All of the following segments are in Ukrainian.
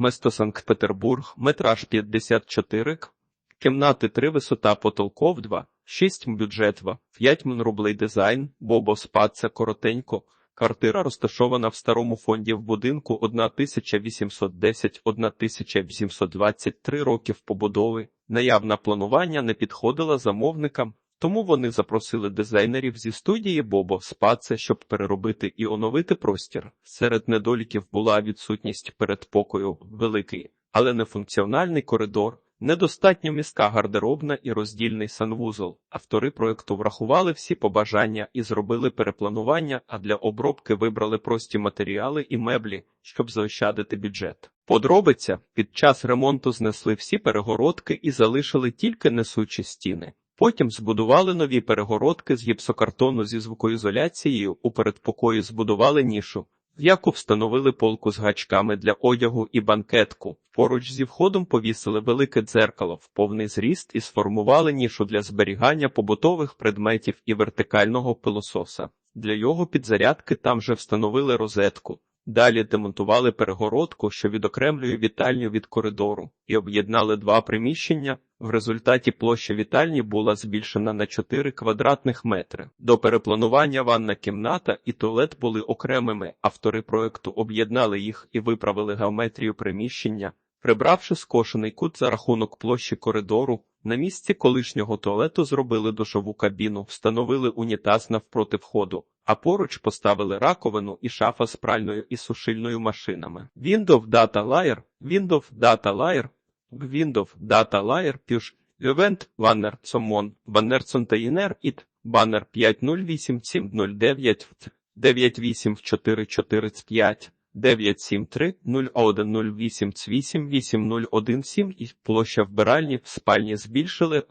Место Санкт-Петербург, метраж 54 к. Кімнати 3, висота потолков 2, 6 бюджет 2, 5 м рублей дизайн, Бобо спадце коротенько. Квартира розташована в старому фонді в будинку 1810-1823 років побудови. Наявне планування не підходило замовникам, тому вони запросили дизайнерів зі студії Бобо Спаце, щоб переробити і оновити простір. Серед недоліків була відсутність передпокою, великий, але не функціональний коридор. Недостатньо міська гардеробна і роздільний санвузол. Автори проекту врахували всі побажання і зробили перепланування, а для обробки вибрали прості матеріали і меблі, щоб заощадити бюджет. Подробиця під час ремонту знесли всі перегородки і залишили тільки несучі стіни. Потім збудували нові перегородки з гіпсокартону зі звукоізоляцією. У передпокої збудували нішу, в яку встановили полку з гачками для одягу і банкетку. Поруч зі входом повісили велике дзеркало в повний зріст і сформували нішу для зберігання побутових предметів і вертикального пилососа. Для його підзарядки там же встановили розетку. Далі демонтували перегородку, що відокремлює вітальню від коридору, і об'єднали два приміщення. В результаті площа вітальні була збільшена на 4 квадратних метри. До перепланування ванна кімната і туалет були окремими. Автори проекту об'єднали їх і виправили геометрію приміщення, прибравши скошений кут за рахунок площі коридору. На місці колишнього туалету зробили душову кабіну, встановили унітаз навпроти входу, а поруч поставили раковину і шафа з пральною і сушильною машинами. Windows Data Layer, Windows Data Layer, Windows Data Layer, Push, Event, Banner, Summon, Banner Container, IT, Banner 508709, 98445, 973 0108 8017 і площа вбиральні в спальні збільшили,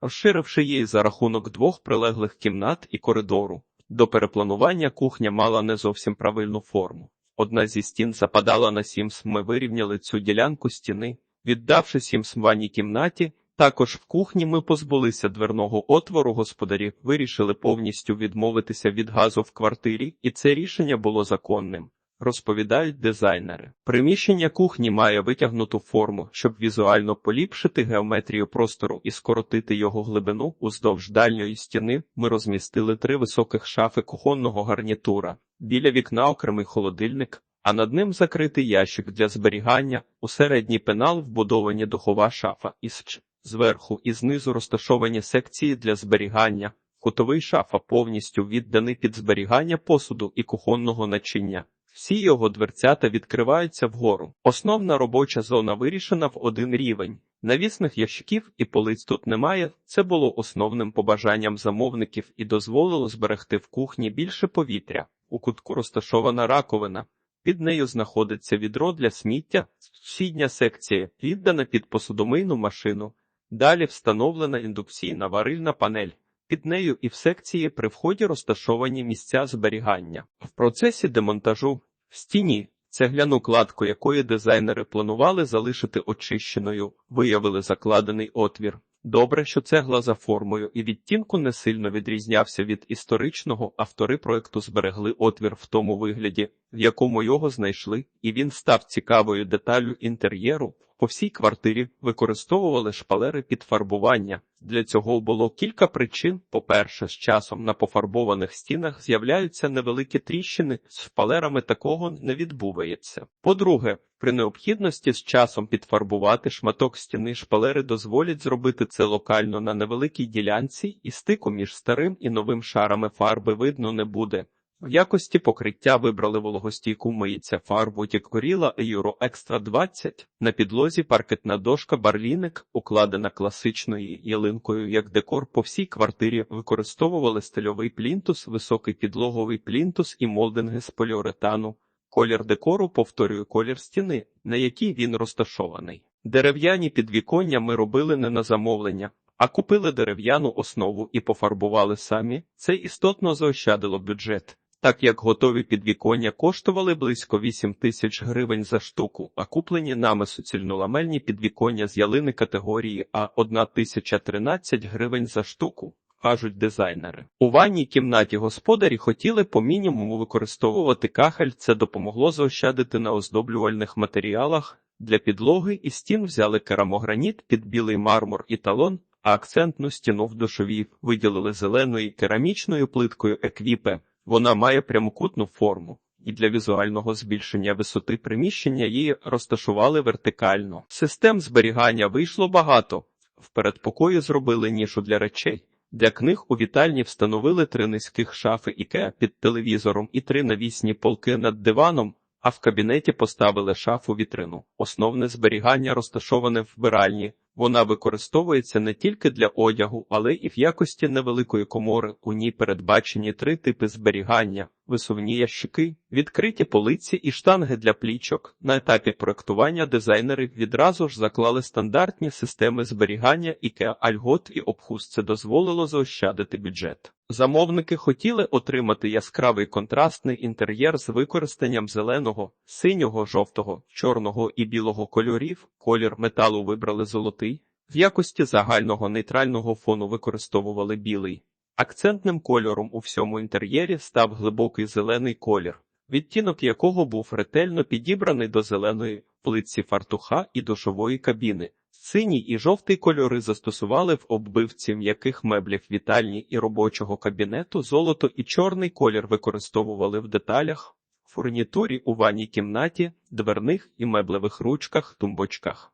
розширивши її за рахунок двох прилеглих кімнат і коридору. До перепланування кухня мала не зовсім правильну форму. Одна зі стін западала на сімс. Ми вирівняли цю ділянку стіни, віддавши сімс ванній кімнаті. Також в кухні ми позбулися дверного отвору. Господарі вирішили повністю відмовитися від газу в квартирі, і це рішення було законним. Розповідають дизайнери. Приміщення кухні має витягнуту форму, щоб візуально поліпшити геометрію простору і скоротити його глибину. Уздовж дальньої стіни ми розмістили три високих шафи кухонного гарнітура. Біля вікна окремий холодильник, а над ним закритий ящик для зберігання. У середній пенал вбудовані духова шафа із. Зверху і знизу розташовані секції для зберігання. Кутовий шафа повністю відданий під зберігання посуду і кухонного начиння. Всі його дверцята відкриваються вгору. Основна робоча зона вирішена в один рівень. Навісних ящиків і полиць тут немає. Це було основним побажанням замовників і дозволило зберегти в кухні більше повітря. У кутку розташована раковина. Під нею знаходиться відро для сміття, сусідня секція, віддана під посудомийну машину. Далі встановлена індукційна варильна панель. Під нею і в секції при вході розташовані місця зберігання. В процесі демонтажу в стіні цегляну кладку, якої дизайнери планували залишити очищеною, виявили закладений отвір. Добре, що цегла за формою і відтінку не сильно відрізнявся від історичного, автори проекту зберегли отвір в тому вигляді, в якому його знайшли, і він став цікавою деталлю інтер'єру. По всій квартирі використовували шпалери під фарбування. Для цього було кілька причин. По-перше, з часом на пофарбованих стінах з'являються невеликі тріщини, з шпалерами такого не відбувається. По-друге, при необхідності з часом підфарбувати шматок стіни шпалери дозволять зробити це локально на невеликій ділянці, і стику між старим і новим шарами фарби видно не буде. В якості покриття вибрали вологостійку миється фарбу Тікоріла Euro Extra 20. На підлозі паркетна дошка барліник, укладена класичною ялинкою як декор по всій квартирі, використовували стильовий плінтус, високий підлоговий плінтус і молдинги з поліуретану. Колір декору повторює колір стіни, на якій він розташований. Дерев'яні підвіконня ми робили не на замовлення, а купили дерев'яну основу і пофарбували самі. Це істотно заощадило бюджет так як готові підвіконня коштували близько 8 тисяч гривень за штуку, а куплені нами суцільноламельні підвіконня з ялини категорії А 1013 гривень за штуку. Кажуть дизайнери. У ванній кімнаті господарі хотіли по мінімуму використовувати кахель. Це допомогло заощадити на оздоблювальних матеріалах. Для підлоги і стін взяли керамограніт під білий мармур і талон, а акцентну стіну в душовій виділили зеленою керамічною плиткою еквіпе. Вона має прямокутну форму, і для візуального збільшення висоти приміщення її розташували вертикально. Систем зберігання вийшло багато. В передпокої зробили нішу для речей. Для книг у вітальні встановили три низьких шафи Ікеа під телевізором і три навісні полки над диваном, а в кабінеті поставили шафу вітрину. Основне зберігання розташоване в вбиральні. Вона використовується не тільки для одягу, але і в якості невеликої комори. У ній передбачені три типи зберігання: висувні ящики, відкриті полиці і штанги для плічок. На етапі проектування дизайнери відразу ж заклали стандартні системи зберігання IKEA Algot і Обхус. Це дозволило заощадити бюджет. Замовники хотіли отримати яскравий контрастний інтер'єр з використанням зеленого, синього, жовтого, чорного і білого кольорів. Колір металу вибрали золотий. В якості загального нейтрального фону використовували білий. Акцентним кольором у всьому інтер'єрі став глибокий зелений колір, відтінок якого був ретельно підібраний до зеленої плитці фартуха і душової кабіни. Синій і жовтий кольори застосували в оббивці м'яких меблів вітальні і робочого кабінету. Золото і чорний колір використовували в деталях, фурнітурі у ванній кімнаті, дверних і меблевих ручках, тумбочках,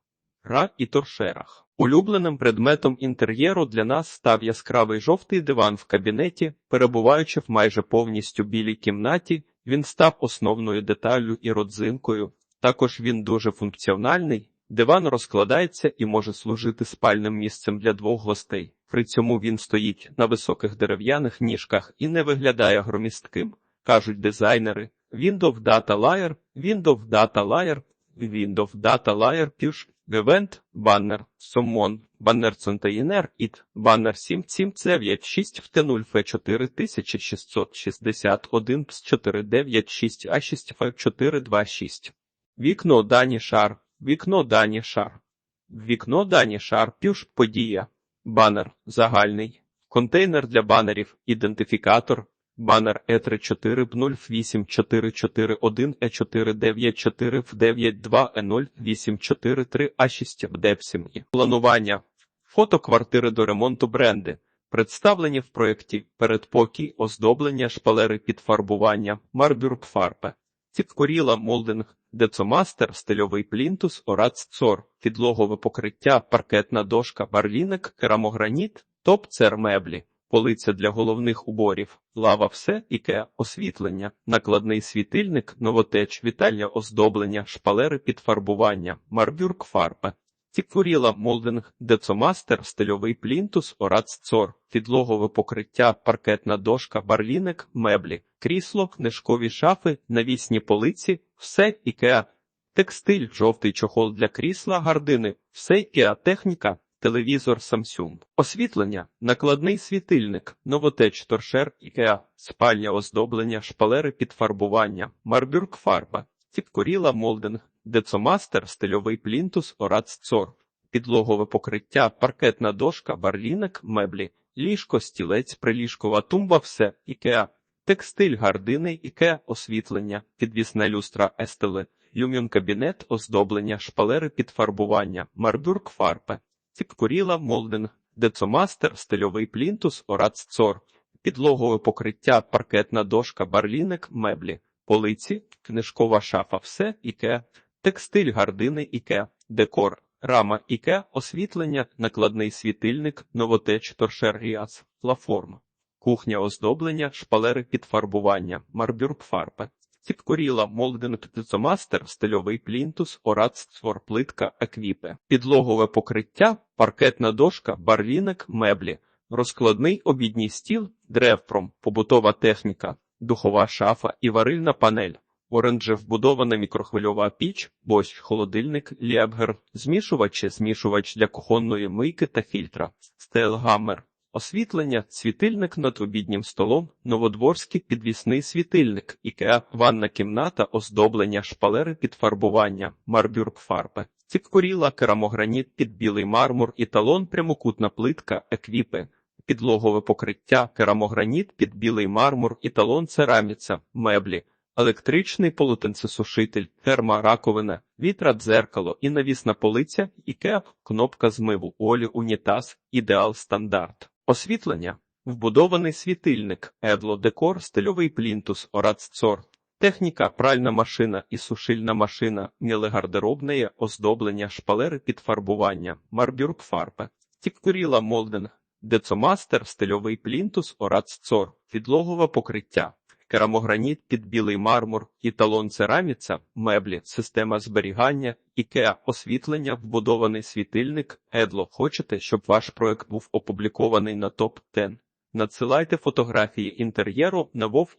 ра і торшерах. Улюбленим предметом інтер'єру для нас став яскравий жовтий диван в кабінеті, перебуваючи в майже повністю білій кімнаті, він став основною деталлю і родзинкою. Також він дуже функціональний. Диван розкладається і може служити спальним місцем для двох гостей. При цьому він стоїть на високих дерев'яних ніжках і не виглядає громістким, кажуть дизайнери. Windows Data Layer, Windows Data Layer, Windows Data Layer Push, Event, Banner, Summon, Banner Container, IT, Banner 7796 в T0 F4661 ps 496 A6 F426. Вікно Дані Шар, вікно Дані Шар. Вікно Дані Шар, Пюш, подія. Банер загальний. Контейнер для банерів, ідентифікатор, банер Е E3408441 E494 в 92 E0 843 A6 в Депсімі. Планування. Фото квартири до ремонту бренди. Представлені в проєкті передпокій, оздоблення, шпалери під фарбування, марбюрб фарбе. Ціпкоріла молдинг, децомастер, стильовий плінтус, орац цор, підлогове покриття, паркетна дошка, барлінок, керамограніт, топ-цер меблі, полиця для головних уборів, лава все, іке, освітлення, накладний світильник, новотеч, вітальня оздоблення, шпалери під фарбування, марбюрк фарбе. Цікуріла молдинг, децомастер, стильовий плінтус, орац цор, підлогове покриття, паркетна дошка, барліник, меблі, крісло, книжкові шафи, навісні полиці, все ікеа, текстиль, жовтий чохол для крісла, гардини, все ікеа техніка, телевізор Samsung. Освітлення, накладний світильник, новотеч торшер ікеа, спальня оздоблення, шпалери під фарбування, марбюрк фарба, ціпкоріла молдинг, децомастер, стильовий плінтус, орац цор, підлогове покриття, паркетна дошка, барлінок, меблі, ліжко, стілець, приліжкова тумба, все, ікеа, текстиль, гардини, ікеа, освітлення, підвісна люстра, естели, люмін кабінет, оздоблення, шпалери під фарбування, марбюрк фарбе, ціпкоріла, молдинг, децомастер, стильовий плінтус, орац цор, підлогове покриття, паркетна дошка, барлінок, меблі, полиці, книжкова шафа, все, іке, текстиль, гардини, іке, декор, рама, іке, освітлення, накладний світильник, новотеч, торшер ріац, плаформа, кухня оздоблення, шпалери під фарбування, Ціпкоріла, молдинг, децомастер, стильовий плінтус, орац, цвор, плитка, еквіпе, підлогове покриття, паркетна дошка, барлінок, меблі, розкладний обідній стіл, древпром, побутова техніка, духова шафа і варильна панель. Оранже вбудована мікрохвильова піч, борщ, холодильник, лєбгер, змішувач, змішувач для кухонної мийки та фільтра, стейлгаммер, освітлення, світильник над обіднім столом, новодворський підвісний світильник, ікеа, ванна кімната, оздоблення, шпалери під фарбування, марбюрк фарбе, ціпкоріла, керамограніт під білий мармур, італон, прямокутна плитка, еквіпи, підлогове покриття, керамограніт під білий мармур, італон, цераміця, меблі, електричний полотенцесушитель, термораковина, вітра-дзеркало і навісна полиця, ікеа, кнопка змиву, олі, унітаз, ідеал стандарт. Освітлення, вбудований світильник, едло декор, стильовий плінтус, ораццор. Техніка, пральна машина і сушильна машина, мілегардеробне оздоблення, шпалери під фарбування, марбюрк фарби, тіктуріла молдинг, децомастер, стильовий плінтус, ораццор, підлогове покриття, керамограніт під білий мармур, італон цераміця, меблі, система зберігання, ікеа, освітлення, вбудований світильник, едло. Хочете, щоб ваш проект був опублікований на топ 10 Надсилайте фотографії інтер'єру на вов